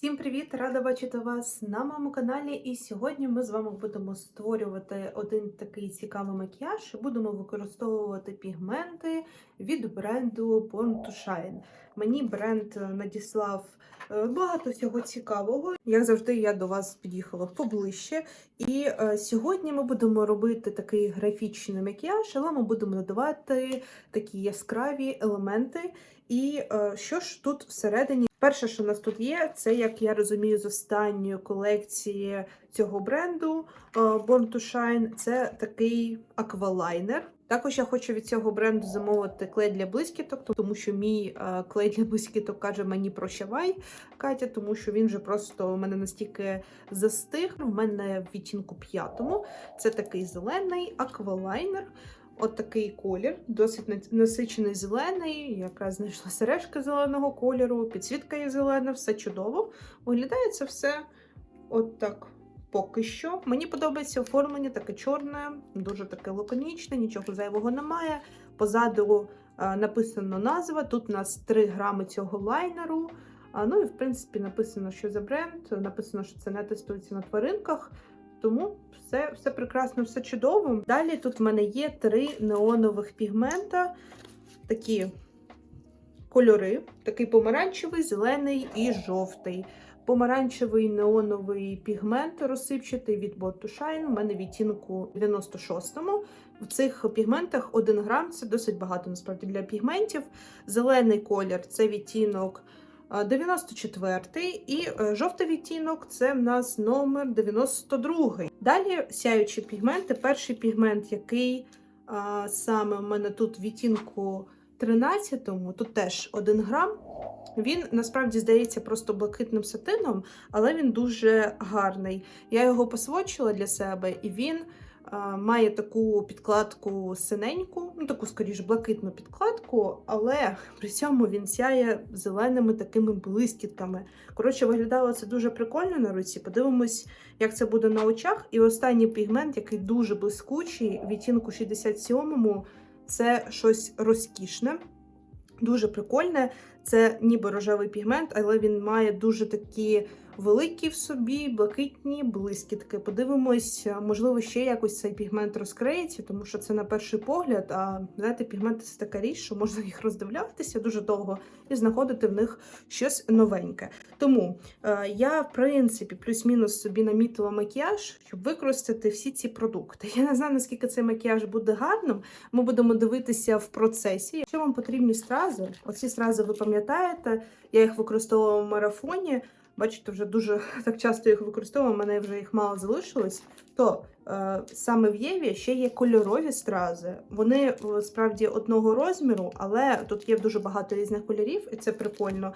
Всім привіт! Рада бачити вас на моєму каналі. І сьогодні ми з вами будемо створювати один такий цікавий макіяж. Будемо використовувати пігменти від бренду Born to Shine. Мені бренд е, надіслав е, багато всього цікавого. Як завжди, я до вас під'їхала поближче. І е, сьогодні ми будемо робити такий графічний макіяж, але ми будемо додавати такі яскраві елементи. І що ж тут всередині? Перше, що у нас тут є, це, як я розумію, з останньої колекції цього бренду е, Born to Shine, це такий аквалайнер. Також я хочу від цього бренду замовити клей для блискіток, тому що мій е, клей для блискіток каже мені прощавай, Катя, тому що він вже просто у мене настільки застиг. У мене в відтінку п'ятому. Це такий зелений аквалайнер. От такий колір, досить насичений зелений. Якраз знайшла сережки зеленого кольору, підсвітка є зелена, все чудово. Виглядає це все от так поки що. Мені подобається оформлення, таке чорне, дуже таке лаконічне, нічого зайвого немає. Позаду е, написано назва. Тут у нас 3 грами цього лайнеру. Ну і в принципі написано, що за бренд, написано, що це не тестується на тваринках. Тому все, все прекрасно, все чудово. Далі тут в мене є три неонових пігмента, такі кольори: такий помаранчевий, зелений і жовтий. Помаранчевий неоновий пігмент розсипчатий від Bot Shine. У мене відтінку 96-му. В цих пігментах 1 грам це досить багато насправді для пігментів. Зелений колір це відтінок 94 і е, жовтий відтінок це в нас номер 92. Далі сяючі пігменти. Перший пігмент, який а, саме в мене тут відтінку 13, тут теж 1 грам. Він насправді здається просто блакитним сатином, але він дуже гарний. Я його посвочила для себе, і він має таку підкладку синеньку, ну таку скоріш блакитну підкладку, але при цьому він сяє зеленими такими блискітками. Коротше, виглядало це дуже прикольно на руці. Подивимось, як це буде на очах. І останній пігмент, який дуже блискучий, відтінку 67-му, це щось розкішне. Дуже прикольне. Це ніби рожевий пігмент, але він має дуже такі великі в собі, блакитні блискітки. Подивимось, можливо, ще якось цей пігмент розкриється, тому що це на перший погляд. А знаєте, пігменти це така річ, що можна їх роздивлятися дуже довго і знаходити в них щось новеньке. Тому е, я, в принципі, плюс-мінус собі намітила макіяж, щоб використати всі ці продукти. Я не знаю, наскільки цей макіяж буде гарним. Ми будемо дивитися в процесі. Якщо вам потрібні стрази, оці стрази ви пам'ятаєте, я їх використовувала в марафоні. Бачите, вже дуже так часто їх використовую, у мене вже їх мало залишилось. То е, саме в Єві ще є кольорові стрази. Вони е, справді одного розміру, але тут є дуже багато різних кольорів, і це прикольно.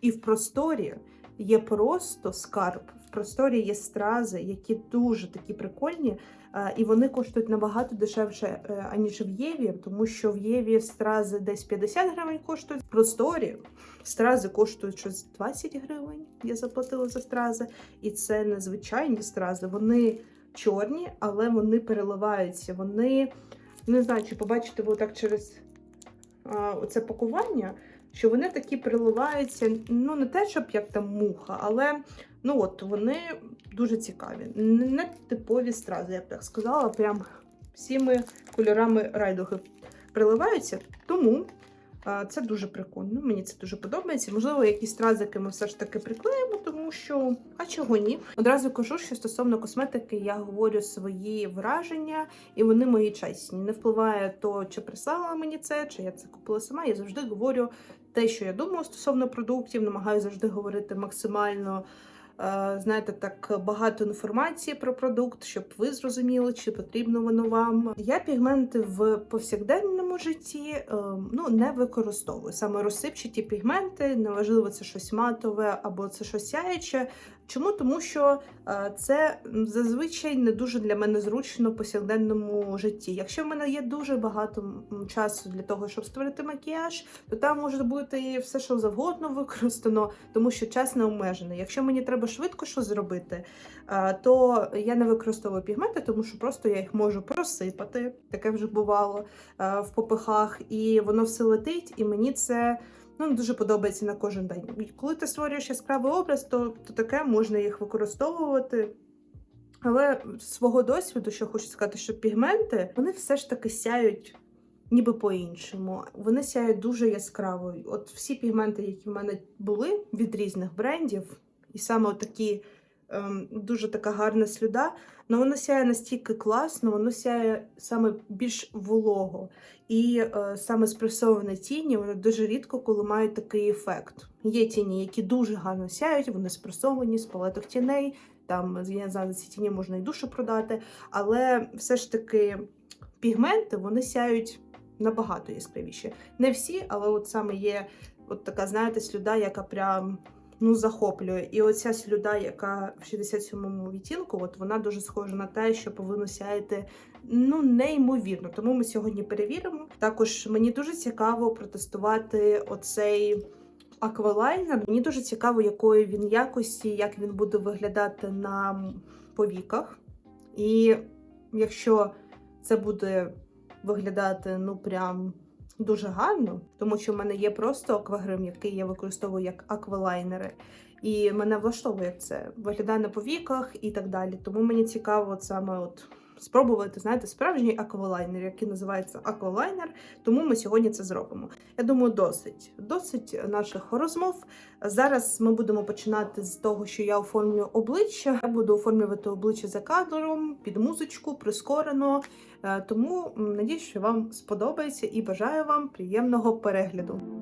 І в просторі є просто скарб. В просторі є стрази, які дуже такі прикольні, і вони коштують набагато дешевше, е, аніж в Єві, тому що в Єві стрази десь 50 гривень коштують. В просторі стрази коштують щось 20 гривень. Я заплатила за стрази. І це незвичайні стрази. Вони чорні, але вони переливаються. Вони не знаю, чи побачите ви так через а, оце пакування, що вони такі переливаються, ну не те, щоб як там муха, але ну от вони дуже цікаві. Не типові стрази, я б так сказала, прям всіми кольорами райдуги приливаються. Тому а, це дуже прикольно. Мені це дуже подобається. Можливо, якісь стразики ми все ж таки приклеїмо, тому що, а чого ні? Одразу кажу, що стосовно косметики я говорю свої враження, і вони мої чесні. Не впливає то, чи прислала мені це, чи я це купила сама. Я завжди говорю те, що я думаю стосовно продуктів, намагаюся завжди говорити максимально. Е, Знаєте, так багато інформації про продукт, щоб ви зрозуміли, чи потрібно воно вам. Я пігменти в повсякденному житті е, ну, не використовую. Саме розсипчаті пігменти, неважливо, це щось матове або це щось сяюче. Чому? Тому що е, це зазвичай не дуже для мене зручно в повсякденному житті. Якщо в мене є дуже багато часу для того, щоб створити макіяж, то там може бути все, що завгодно використано, тому що час не обмежений. Якщо мені треба швидко що зробити, е, то я не використовую пігменти, тому що просто я їх можу просипати. Таке вже бувало е, в попихах, і воно все летить, і мені це ну, дуже подобається на кожен день. І коли ти створюєш яскравий образ, то, то таке можна їх використовувати. Але з свого досвіду, що хочу сказати, що пігменти вони все ж таки сяють ніби по-іншому. Вони сяють дуже яскраво. От всі пігменти, які в мене були від різних брендів, і саме такі дуже така гарна слюда, але воно сяє настільки класно, воно сяє саме більш волого. І е, саме спресовані тіні, вони дуже рідко коли мають такий ефект. Є тіні, які дуже гарно сяють, вони спресовані з палеток тіней. Там я не знаю, ці тіні можна і душу продати, але все ж таки пігменти вони сяють набагато яскравіше. Не всі, але от саме є от така, знаєте, слюда, яка прям ну, захоплює. І оця слюда, яка в 67-му відтінку, от вона дуже схожа на те, що повинно сяяти ну, неймовірно. Тому ми сьогодні перевіримо. Також мені дуже цікаво протестувати оцей. Аквалайнер. Мені дуже цікаво, якої він якості, як він буде виглядати на повіках. І якщо це буде виглядати ну прям дуже гарно, тому що в мене є просто аквагрим, який я використовую як аквалайнери. І мене влаштовує це виглядає на повіках і так далі. Тому мені цікаво саме от спробувати, знаєте, справжній аквалайнер, який називається аквалайнер. Тому ми сьогодні це зробимо. Я думаю, досить досить наших розмов. Зараз ми будемо починати з того, що я оформлю обличчя. Я буду оформлювати обличчя за кадром, під музичку, прискорено. Е, Тому надіюсь, що вам сподобається і бажаю вам приємного перегляду.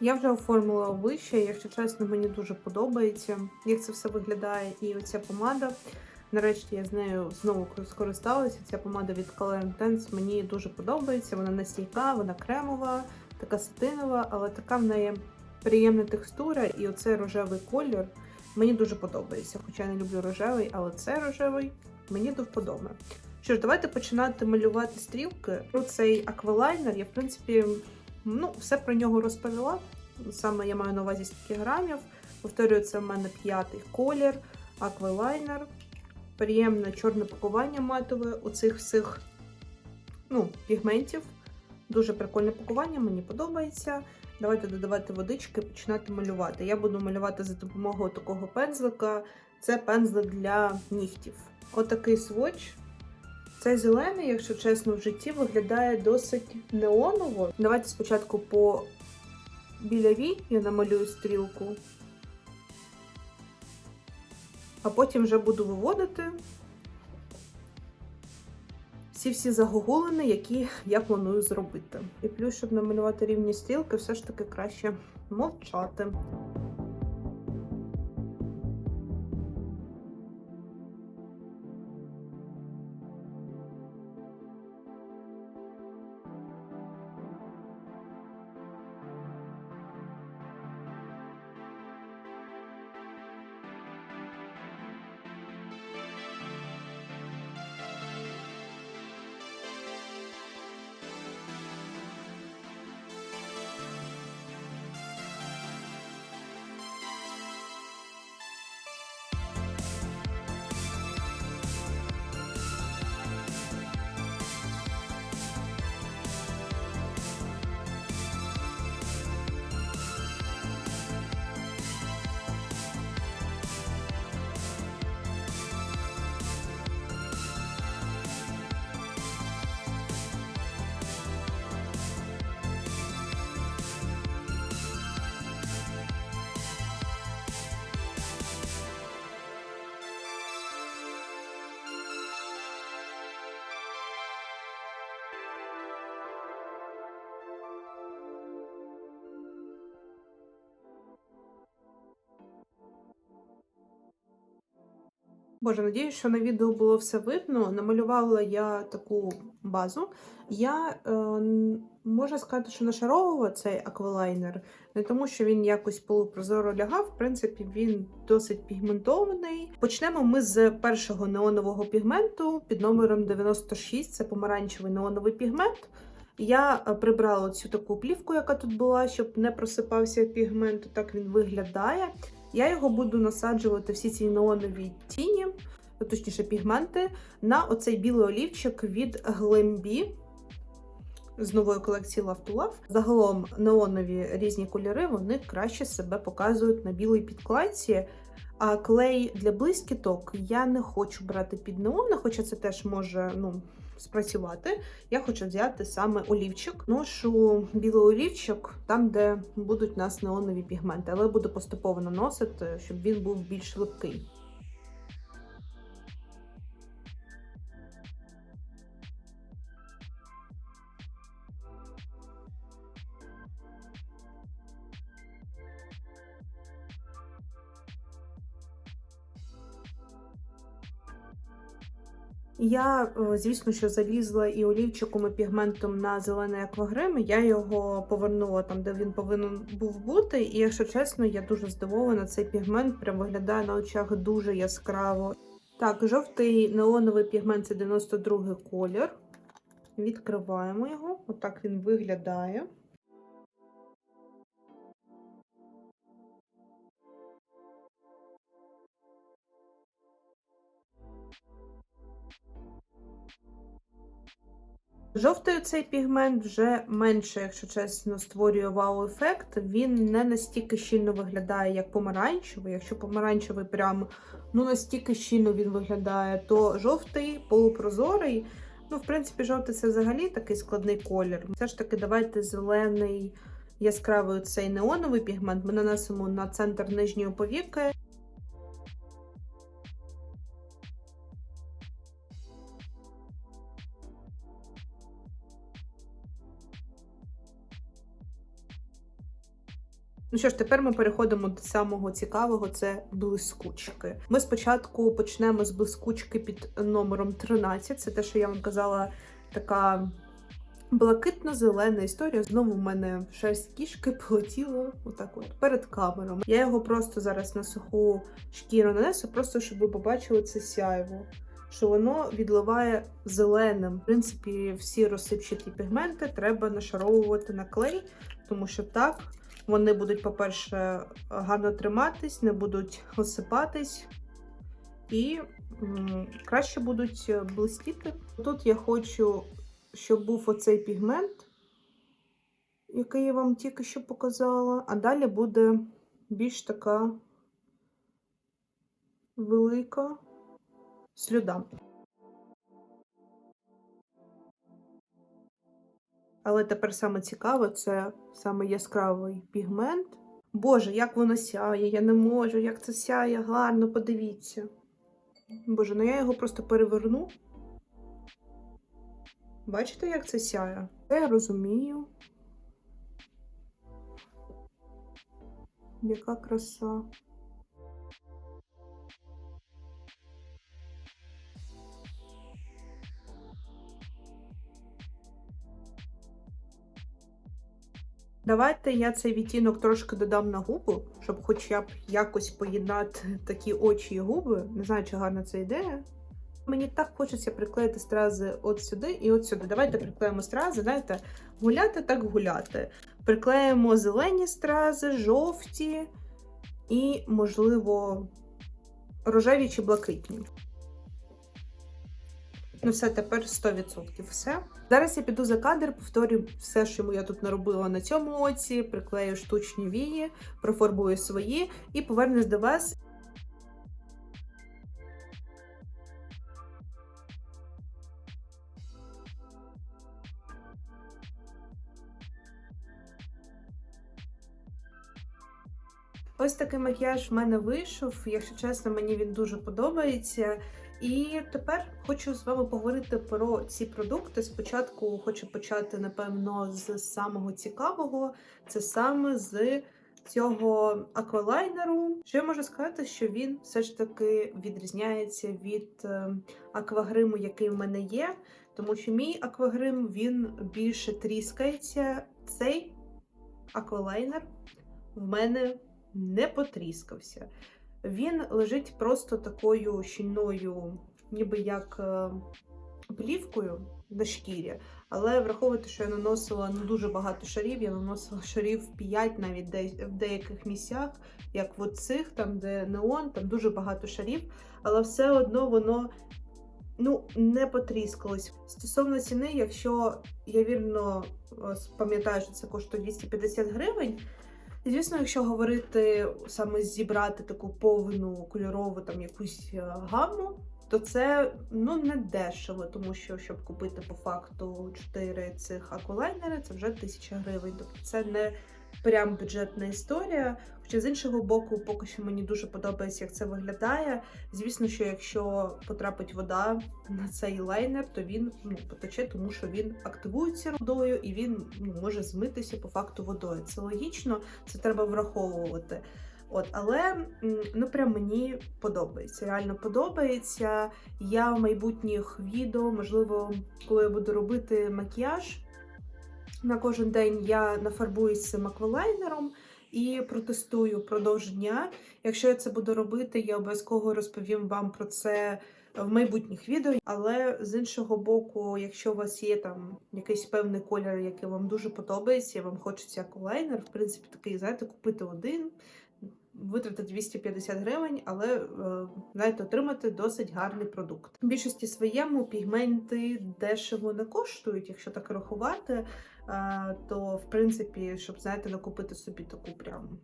Я вже оформила обличчя, якщо чесно, мені дуже подобається, як це все виглядає. І оця помада. Нарешті я з нею знову скористалася. Ця помада від Color Intense мені дуже подобається. Вона не стійка, вона кремова, така сатинова, але така в неї приємна текстура, і оцей рожевий колір мені дуже подобається. Хоча я не люблю рожевий, але цей рожевий мені до вподоби. Що ж, давайте починати малювати стрілки. Про цей аквалайнер я, в принципі, ну, все про нього розповіла. Саме я маю на увазі скільки грамів. Повторюю, це в мене п'ятий колір, аквалайнер. Приємне чорне пакування матове у цих всіх ну, пігментів. Дуже прикольне пакування, мені подобається. Давайте додавати водички і починати малювати. Я буду малювати за допомогою такого пензлика. Це пензлик для нігтів. Отакий сводч. Цей зелений, якщо чесно, в житті виглядає досить неоново. Давайте спочатку по біля вій я намалюю стрілку, а потім вже буду виводити всі-всі загогулини, які я планую зробити. І плюс, щоб намалювати рівні стрілки, все ж таки краще мовчати. Боже, надію, що на відео було все видно. Намалювала я таку базу. Я е, можна сказати, що нашаровувала цей аквалайнер, не тому, що він якось полупрозоро лягав. В принципі, він досить пігментований. Почнемо ми з першого неонового пігменту під номером 96. Це помаранчевий неоновий пігмент. Я е, прибрала цю таку плівку, яка тут була, щоб не просипався пігмент. Так він виглядає. Я його буду насаджувати всі ці неонові тіні, точніше пігменти, на оцей білий олівчик від Glambi з нової колекції Love to Love. Загалом неонові різні кольори вони краще себе показують на білій підкладці. А клей для блискіток я не хочу брати під неони, хоча це теж може ну, спрацювати. Я хочу взяти саме олівчик. Ношу білий олівчик там, де будуть у нас неонові пігменти, але буду поступово наносити, щоб він був більш липкий. Я, е, звісно, що залізла і олівчиком і пігментом на зелений аквагрим. Я його повернула там, де він повинен був бути. І, якщо чесно, я дуже здивована. Цей пігмент прям виглядає на очах дуже яскраво. Так, жовтий неоновий пігмент це 92 колір. Відкриваємо його. Отак він виглядає. Жовтий цей пігмент вже менше, якщо чесно, створює вау-ефект. Він не настільки щільно виглядає, як помаранчевий. Якщо помаранчевий прям ну настільки щільно він виглядає, то жовтий полупрозорий. Ну, в принципі, жовтий це взагалі такий складний колір. Все ж таки, давайте зелений яскравий цей неоновий пігмент ми нанесемо на центр нижньої повіки. Ну що ж, тепер ми переходимо до самого цікавого це блискучки. Ми спочатку почнемо з блискучки під номером 13. Це те, що я вам казала, така блакитно-зелена історія. Знову в мене шерсть кішки полетіла отак от перед камерою. Я його просто зараз на суху шкіру нанесу, просто щоб ви побачили це сяйво. Що воно відливає зеленим. В принципі, всі розсипчаті пігменти треба нашаровувати на клей, тому що так вони будуть, по-перше, гарно триматись, не будуть осипатись і краще будуть блистіти. Тут я хочу, щоб був оцей пігмент, який я вам тільки що показала, а далі буде більш така велика слюда. Але тепер саме цікаве це саме яскравий пігмент. Боже, як воно сяє, я не можу, як це сяє гарно, подивіться. Боже, ну я його просто переверну. Бачите, як це сяє? Я розумію. Яка краса. Давайте я цей відтінок трошки додам на губу, щоб хоча б якось поєднати такі очі і губи. Не знаю, чи гарна це ідея. Мені так хочеться приклеїти стрази от сюди і от сюди. Давайте приклеїмо стрази, знаєте, гуляти так гуляти. Приклеїмо зелені стрази, жовті і, можливо, рожеві чи блакитні. Ну, все, тепер 100% все. Зараз я піду за кадр, повторю все, що я тут наробила на цьому оці, приклею штучні вії, профарбую свої і повернусь до вас. Ось такий макіяж в мене вийшов. Якщо чесно, мені він дуже подобається. І тепер хочу з вами поговорити про ці продукти. Спочатку хочу почати, напевно, з самого цікавого, це саме з цього аквалайнеру. Що я можу сказати, що він все ж таки відрізняється від е, аквагриму, який в мене є, тому що мій аквагрим він більше тріскається. Цей аквалайнер в мене не потріскався. Він лежить просто такою щільною, ніби як е, плівкою на шкірі. Але враховуйте, що я наносила ну, дуже багато шарів, я наносила шарів 5 навіть в деяких місцях, як в цих, там, де неон, там дуже багато шарів, але все одно воно ну, не потріскалось. Стосовно ціни, якщо я вірно е, пам'ятаю, що це коштує 250 гривень. Звісно, якщо говорити саме зібрати таку повну кольорову там якусь гаму, то це ну не дешево, тому що щоб купити по факту 4 цих акулайнери, це вже 1000 гривень. Тобто це не прям бюджетна історія. Хоча з іншого боку, поки що мені дуже подобається, як це виглядає. Звісно, що якщо потрапить вода на цей лайнер, то він ну, потече, тому що він активується водою і він ну, може змитися по факту водою. Це логічно, це треба враховувати. От, але ну прям мені подобається. Реально подобається. Я в майбутніх відео, можливо, коли я буду робити макіяж. На кожен день я нафарбуюсь цим аквалайнером і протестую впродовж дня. Якщо я це буду робити, я обов'язково розповім вам про це в майбутніх відео. Але з іншого боку, якщо у вас є там якийсь певний колір, який вам дуже подобається, і вам хочеться аквалайнер, в принципі, такий, знаєте, купити один. Витратити 250 гривень, але е, знаєте, отримати досить гарний продукт. В більшості своєму пігменти дешево не коштують, якщо так рахувати, то в принципі, щоб знаєте, накупити собі таку прям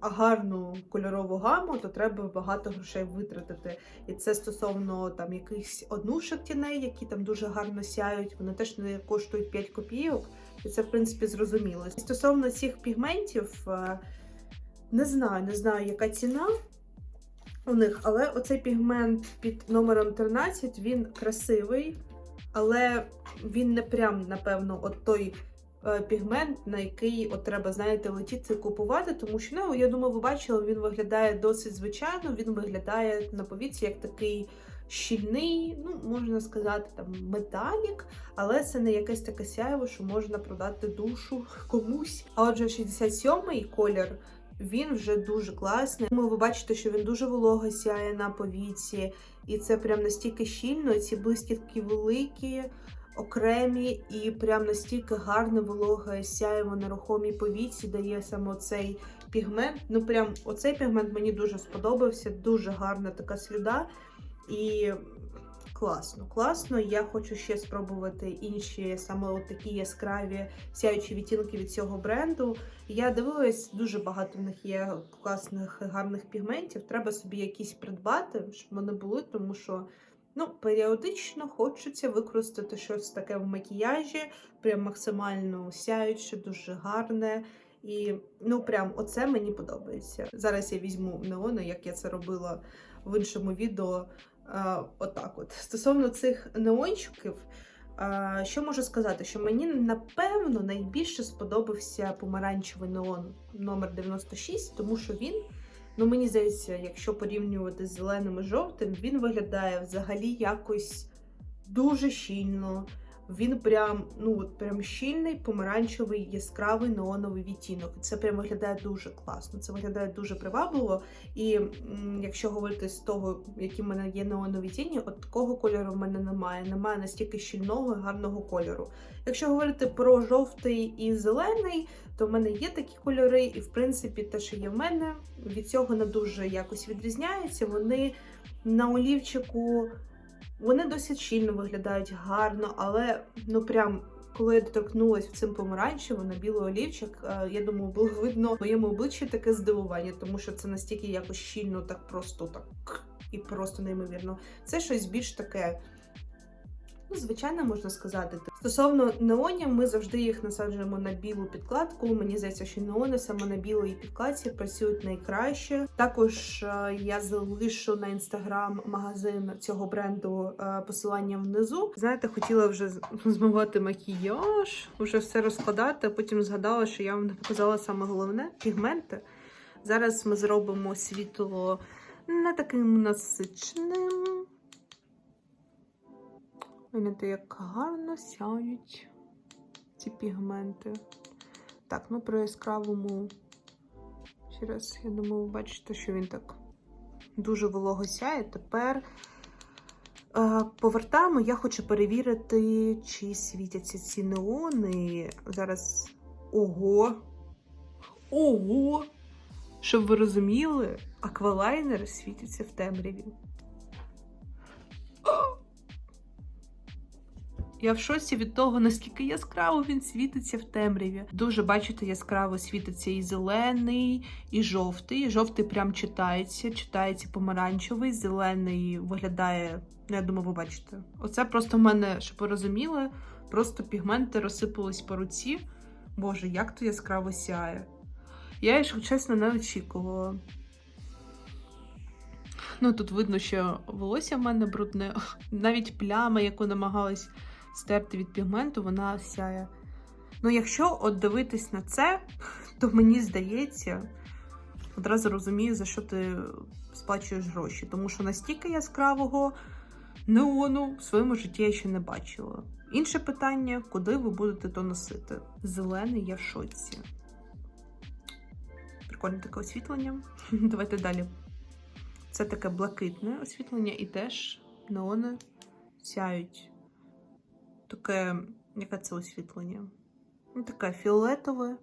гарну кольорову гаму, то треба багато грошей витратити. І це стосовно там якихось однушок тіней, які там дуже гарно сяють. Вони теж не коштують 5 копійок, і це в принципі зрозуміло. І стосовно цих пігментів. Е, не знаю, не знаю, яка ціна у них, але оцей пігмент під номером 13 він красивий, але він не прям, напевно, от той е, пігмент, на який от треба, знаєте, летіти купувати, тому що ну, я думаю, ви бачили, він виглядає досить звичайно. Він виглядає на повіці як такий щільний, ну можна сказати, там металік, але це не якесь таке сяєво, що можна продати душу комусь. А отже, 67-й колір. Він вже дуже класний. Тому ви бачите, що він дуже волого сяє на повіці, і це прям настільки щільно. Ці блискітки великі, окремі, і прям настільки гарне вологе сяєво на рухомій повіці дає саме цей пігмент. Ну, прям оцей пігмент мені дуже сподобався. Дуже гарна така слюда. І класно, класно. Я хочу ще спробувати інші саме от такі яскраві сяючі відтінки від цього бренду. Я дивилась, дуже багато в них є класних гарних пігментів. Треба собі якісь придбати, щоб вони були, тому що ну, періодично хочеться використати щось таке в макіяжі, прям максимально сяюче, дуже гарне. І ну прям оце мені подобається. Зараз я візьму неони, як я це робила в іншому відео. А, отак от. Стосовно цих неончиків, а, що можу сказати? Що мені напевно найбільше сподобався помаранчевий неон номер 96, тому що він, ну мені здається, якщо порівнювати з зеленим і жовтим, він виглядає взагалі якось дуже щільно. Він прям, ну от прям щільний, помаранчевий, яскравий неоновий відтінок. Це прям виглядає дуже класно. Це виглядає дуже привабливо. І якщо говорити з того, які в мене є неонові тіні, от такого кольору в мене немає. Немає настільки щільного і гарного кольору. Якщо говорити про жовтий і зелений, то в мене є такі кольори, і в принципі те, що є в мене, від цього не дуже якось відрізняється. Вони на олівчику. Вони досить щільно виглядають гарно, але ну прям коли я доторкнулася цим помаранчевим на білий олівчик, е, я думаю, було видно моєму обличчі таке здивування, тому що це настільки якось щільно, так просто так і просто неймовірно. Це щось більш таке. Ну, звичайно, можна сказати. Стосовно неонів, ми завжди їх насаджуємо на білу підкладку. Мені здається, що неони саме на білій підкладці працюють найкраще. Також е, я залишу на інстаграм магазин цього бренду е, посилання внизу. Знаєте, хотіла вже з- змивати макіяж, вже все розкладати, а потім згадала, що я вам не показала саме головне пігменти. Зараз ми зробимо світло не таким насиченим. Гляньте, як гарно сяють ці пігменти. Так, ну при яскравому. Ще раз, я думаю, ви бачите, що він так дуже волого сяє. Тепер е, повертаємо. Я хочу перевірити, чи світяться ці неони. Зараз. Ого! Ого! Щоб ви розуміли, аквалайнер світиться в темряві. Я в шоці від того, наскільки яскраво він світиться в темряві. Дуже бачите, яскраво світиться і зелений, і жовтий. Жовтий прям читається, читається помаранчевий, зелений виглядає. ну, Я думаю, ви бачите. Оце просто в мене, щоб ви розуміли, просто пігменти розсипались по руці. Боже, як то яскраво сяє. Я, якщо чесно, не очікувала. Ну, тут видно, що волосся в мене брудне, навіть пляма, яку намагалась стерти від пігменту, вона сяє. Ну, якщо от дивитись на це, то мені здається, одразу розумію, за що ти сплачуєш гроші. Тому що настільки яскравого неону в своєму житті я ще не бачила. Інше питання, куди ви будете то носити? Зелений я в шоці. Прикольне таке освітлення. Давайте далі. Це таке блакитне освітлення, і теж неони сяють. Таке, яке це освітлення? Ну, таке фіолетове.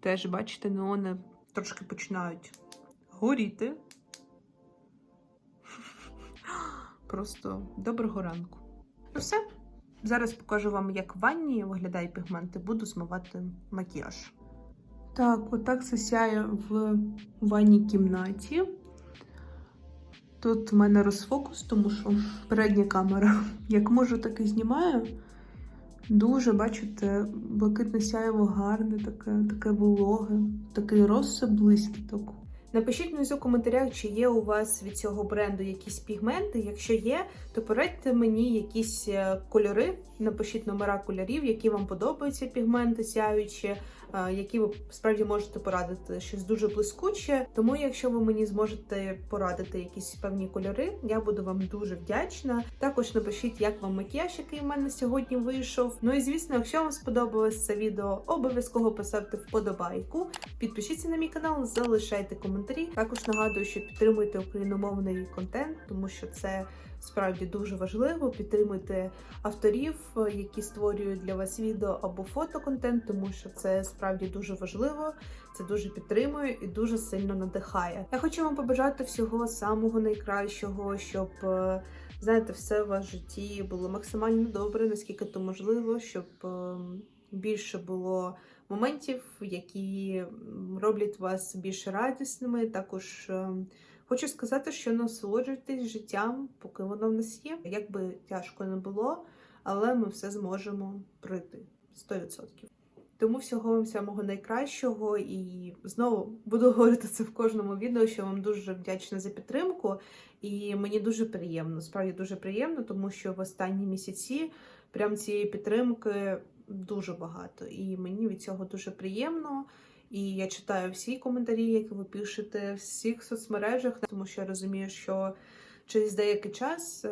Теж, бачите, неони трошки починають горіти. Просто доброго ранку. Ну все. Зараз покажу вам, як в ванні виглядає пігмент, і буду змивати макіяж. Так, отак це сяє в ванній кімнаті. Тут в мене розфокус, тому що передня камера, як можу, так і знімаю. Дуже, бачите, блакитне сяєво гарне, таке, таке вологе, такий розсип блискіток. Напишіть внизу в коментарях, чи є у вас від цього бренду якісь пігменти. Якщо є, то порадьте мені якісь е, кольори. Напишіть номера кольорів, які вам подобаються пігменти сяючі, які ви справді можете порадити щось дуже блискуче. Тому, якщо ви мені зможете порадити якісь певні кольори, я буду вам дуже вдячна. Також напишіть, як вам макіяж, який в мене сьогодні вийшов. Ну і звісно, якщо вам сподобалось це відео, обов'язково поставте вподобайку. Підпишіться на мій канал, залишайте коментарі. Також нагадую, що підтримуйте україномовний контент, тому що це справді дуже важливо. Підтримуйте авторів, е, які створюють для вас відео або фотоконтент, тому що це справді дуже важливо. Це дуже підтримує і дуже сильно надихає. Я хочу вам побажати всього самого найкращого, щоб е, знаєте, все в вас житті було максимально добре, наскільки то можливо, щоб е, більше було моментів, які роблять вас більш радісними. Також е, хочу сказати, що насолоджуйтесь життям, поки воно в нас є. Як би тяжко не було, але ми все зможемо пройти 100%. Тому всього вам самого найкращого і знову буду говорити це в кожному відео, що вам дуже вдячна за підтримку. І мені дуже приємно, справді дуже приємно, тому що в останні місяці прям цієї підтримки дуже багато. І мені від цього дуже приємно. І я читаю всі коментарі, які ви пишете в всіх соцмережах, тому що я розумію, що через деякий час е,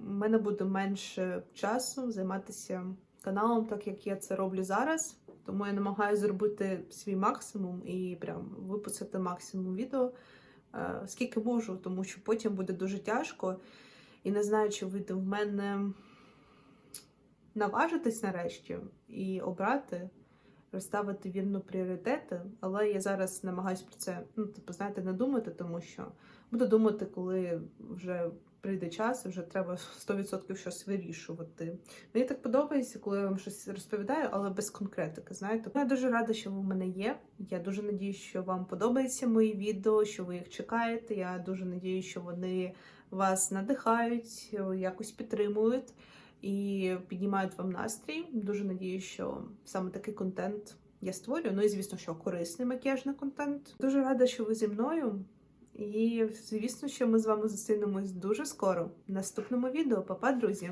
в мене буде менше часу займатися каналом, так як я це роблю зараз. Тому я намагаюся зробити свій максимум і прям випустити максимум відео, е, скільки можу, тому що потім буде дуже тяжко. І не знаю, чи вийде в мене наважитись нарешті і обрати, розставити вірно пріоритети. Але я зараз намагаюся про це, ну, типу, знаєте, не думати, тому що буду думати, коли вже прийде час, вже треба 100% щось вирішувати. Мені так подобається, коли я вам щось розповідаю, але без конкретики. Знаєте, я дуже рада, що ви в мене є. Я дуже надію, що вам подобаються мої відео, що ви їх чекаєте. Я дуже надію, що вони вас надихають, якось підтримують і піднімають вам настрій. Дуже надію, що саме такий контент я створюю. Ну і звісно, що корисний макіяжний контент. Дуже рада, що ви зі мною. І звісно, що ми з вами зустрінемось дуже скоро в наступному відео. Па-па, друзі!